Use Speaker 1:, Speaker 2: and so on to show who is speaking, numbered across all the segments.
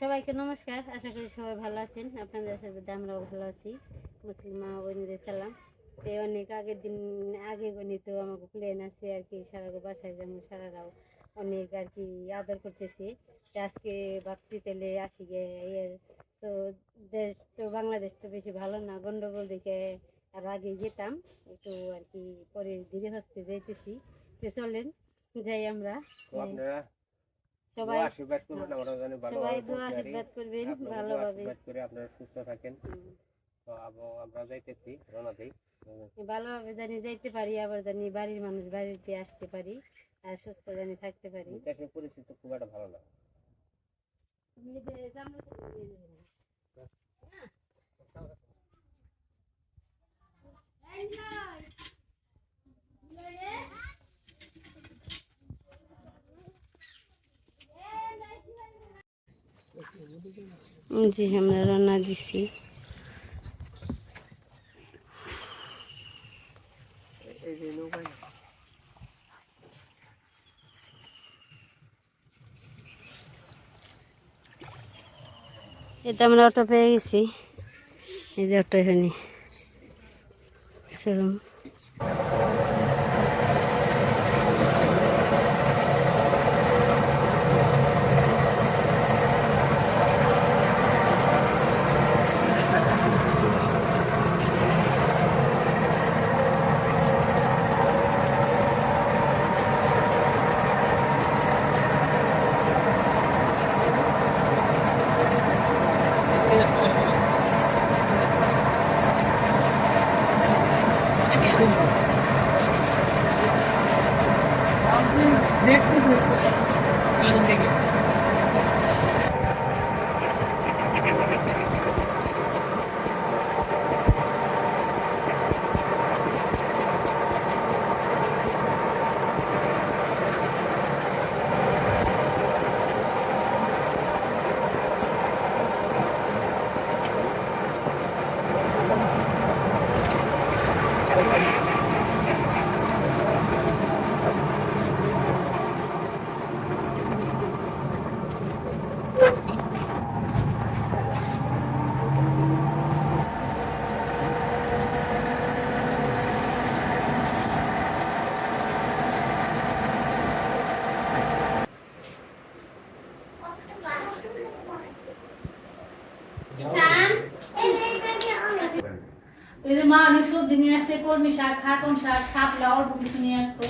Speaker 1: সবাইকে নমস্কার, আশা করি সবাই ভালো আছেন। আপনাদের সাথে আমরাও ভালো আছি, মুসলিমা বোনদের সালাম। তো অনেক আগের দিন, আগে গণিত আমাকে প্লেন আছে আর কি, সারা বাসায় যেমন সারারাও অনেক আর কি আদর করতেছে। আজকে ভাবছি তাহলে আসি গে এর, তো দেশ, তো বাংলাদেশ তো বেশি ভালো না, গন্ডগোল দেখে আর আগে যেতাম, একটু আর কি পরে ধীরে হস্তে যাইতেছি। তো চলেন, যাই আমরা। সবাই
Speaker 2: আশীর্বাদ করবেন আমরা জানি
Speaker 1: সবাই
Speaker 2: ভালোভাবে
Speaker 1: দোয়া আশীর্বাদ করবেন
Speaker 2: দোয়া
Speaker 1: ভালোভাবে।
Speaker 2: আশীর্বাদ করে আপনারা সুস্থ থাকেন। তো আমরা যাইতেছি রওনা দিই।
Speaker 1: ভালোভাবে জানি যাইতে পারি আবার জানি বাড়ির মানুষ বাড়িতে আসতে পারি আর সুস্থ জানি থাকতে পারি।
Speaker 2: দেশের পরিস্থিতি খুব একটা ভালো না।
Speaker 1: জি আমরা রান্না দিছি। এটা আমরা অটো পেয়ে গেছি। এই যে অটো এখানে। চলুন
Speaker 3: এই যে মা অনেক সবজি নিয়ে আসছে কলমি শাক খাটন শাক শাপলা অল্প কিছু নিয়ে আসছে।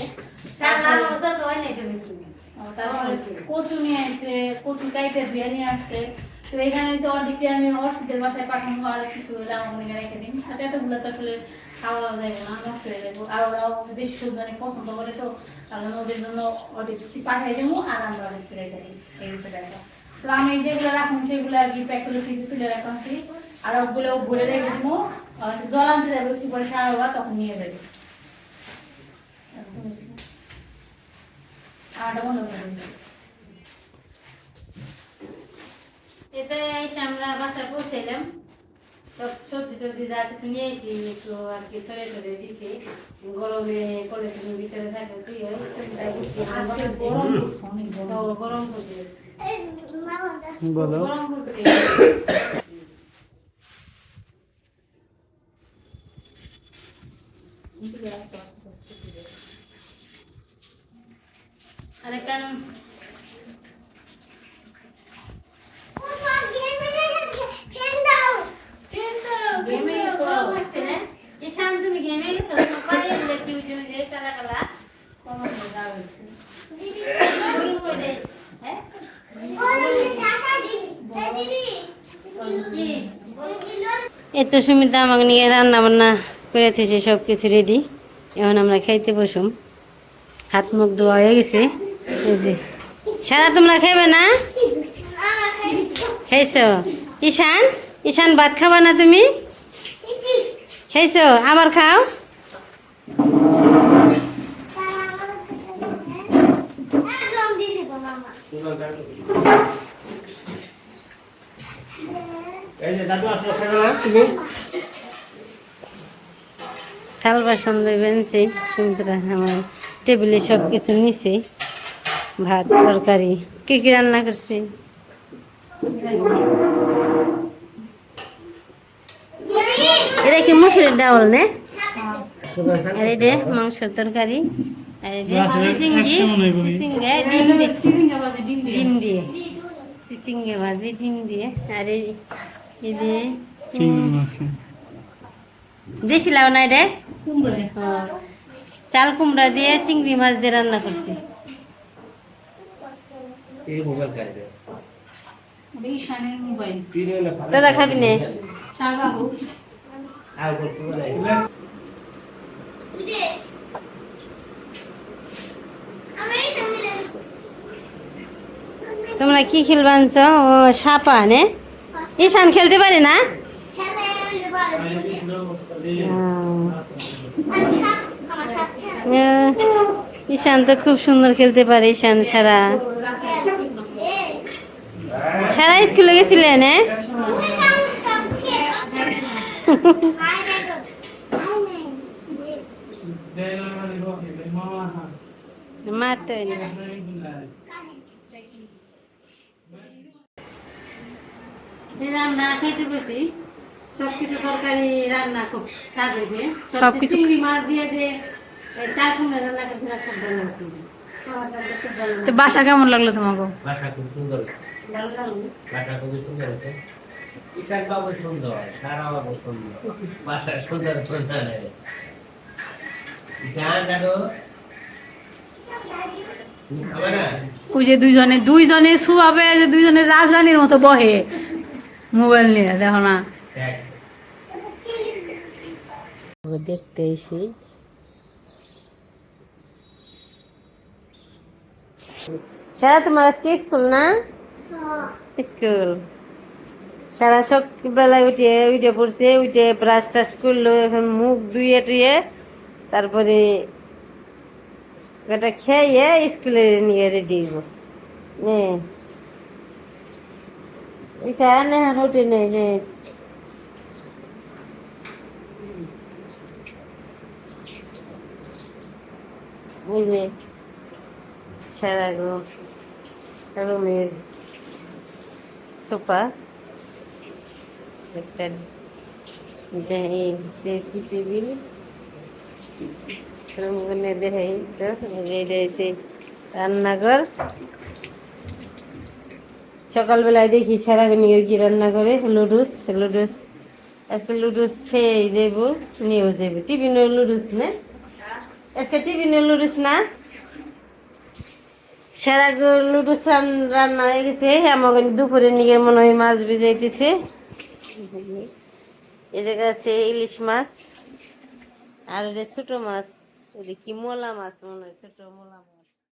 Speaker 3: ও, তারপরে কচু নিয়ে আসছে কচু কাইতে দিয়ে নিয়ে আসছে। তো এখানে হচ্ছে অর্ধেকটি আমি অর্ষিতের বাসায় পাঠানো আর কিছু রামমণিকে রেখে দিন। তাতে এতগুলো তো আসলে খাওয়া যাবে না নষ্ট হয়ে যাব। আর ওরা বেশি সবজি অনেক পছন্দ করে তো তাহলে ওদের জন্য অর্ধেকটি পাঠাই দেবো আর আমরা অর্ধেকটি রেখে দিই। এই ব্যাপার। তো আমি যেগুলো রাখুন সেগুলো আর কি প্যাক করে তুলে রাখছি আর ওগুলো ভরে রেখে দেবো। জল আনতে যাবে একটু পরে সারা হওয়া তখন নিয়ে যাবে। আটা বন্ধ করে
Speaker 1: এতে এসে আমরা বাসা পৌঁছাইলাম। সব সবজি টবজি যা কিছু নিয়ে এসি একটু আর কি সরে সরে দিছি। গরমে করে ভিতরে থাকে কি দিচ্ছি।
Speaker 3: আজকে গরম গরম।
Speaker 1: গরম করতে গরম করতে আরে কেন গেমে গরম হচ্ছে না ঈশান তুমি গেমে গেছো তোমার পায়ে দিলে কি হয়েছে ওই যে কালা কালা কমর দিয়ে গা হয়েছে গরু বলে হ্যাঁ কি এই তো সুমিতা আমাকে নিয়ে রান্না বান্না করে থেছে সব কিছু রেডি এখন আমরা খাইতে বসুম। হাত মুখ ধোয়া হয়ে গেছে। সারা তোমরা খাইবে না? খাইছো? ঈশান? ঈশান, ভাত খাবা না তুমি? খাইছো? আবার খাও।
Speaker 2: এই যে দাদু আছে না তুমি?
Speaker 1: থাল বাসন বেনছি সুমিত্রা আমার টেবিলে সব কিছু নিছে। ভাত তরকারি কি কি রান্না করছি? এটা কি মুসুরির ডাউল নে? আর এটা মাংসের তরকারি আর এটা ডিম দিয়ে।
Speaker 3: ডিম দিয়ে।
Speaker 1: চিচিঙ্গে ভাজি ডিম দিয়ে। আর এই এই যে দেশি লাউ না এটা? চাল কুমড়া দিয়ে চিংড়ি মাছ দিয়ে রান্না করছি। তোরা খাবি নে। তোমরা কি খেলবা আনছো ও সাপা নে? ঈশান খেলতে পারে না? আহ, ঈশান তো খুব সুন্দর খেলতে পারে ঈশান সারা। সারা স্কুলে গেছিলেন হ্যাঁ? মারতে হয়নি। রান্না খেতে বসি সব কিছু তরকারি রান্না খুব স্বাদ হয়েছে। সবকিছু মাছ দিয়ে যে খুব খুব
Speaker 3: তো বাসা কেমন লাগল তোমাকে?
Speaker 2: ভাষা খুব সুন্দর। ভাষা খুবই সুন্দর আছে ঈশান বাবু সুন্দর সারা বাবু সুন্দর। ভাষা সুন্দর সুন্দর। ঈশান দাদু?
Speaker 3: ওই যে দুইজনে দুইজনে শুভাবে যে দুইজনে রাজরানীর মতো বহে মোবাইল নিয়ে দেখো না।
Speaker 2: দেখ।
Speaker 1: দেখতে এসি সারা তোমার আজকে স্কুল না স্কুল সারা সকালবেলায় উঠে উঠে পড়ছে উঠে ব্রাশ টাশ করল এখন মুখ ধুয়ে টুয়ে তারপরে এটা খেয়ে স্কুলে নিয়ে রেডি নে ঈশা নেহান উঠে নেই নে বুঝলে সারা রুমের সোফা। একটা টেবিল। রুমগুলো দেখাই তো হচ্ছে রান্নাঘর। সকালবেলায় দেখি সারাদিন কি রান্না করে, লুডুস লুডুস। আজকে লুডুস খেয়ে দেব নিয়েও দেবো টিফিনও লুডুস না? আজকে টিফিনও লুডুস না? সারা লুটু চান রান্না হয়ে গেছে। আমাকে দুপুরে নিয়ে মনে হয় মাছ ভিজাইতেছে। এদিকে আছে ইলিশ মাছ। আর ছোট মাছ কি মোলা মাছ মনে হয়, ছোট মোলা মাছ।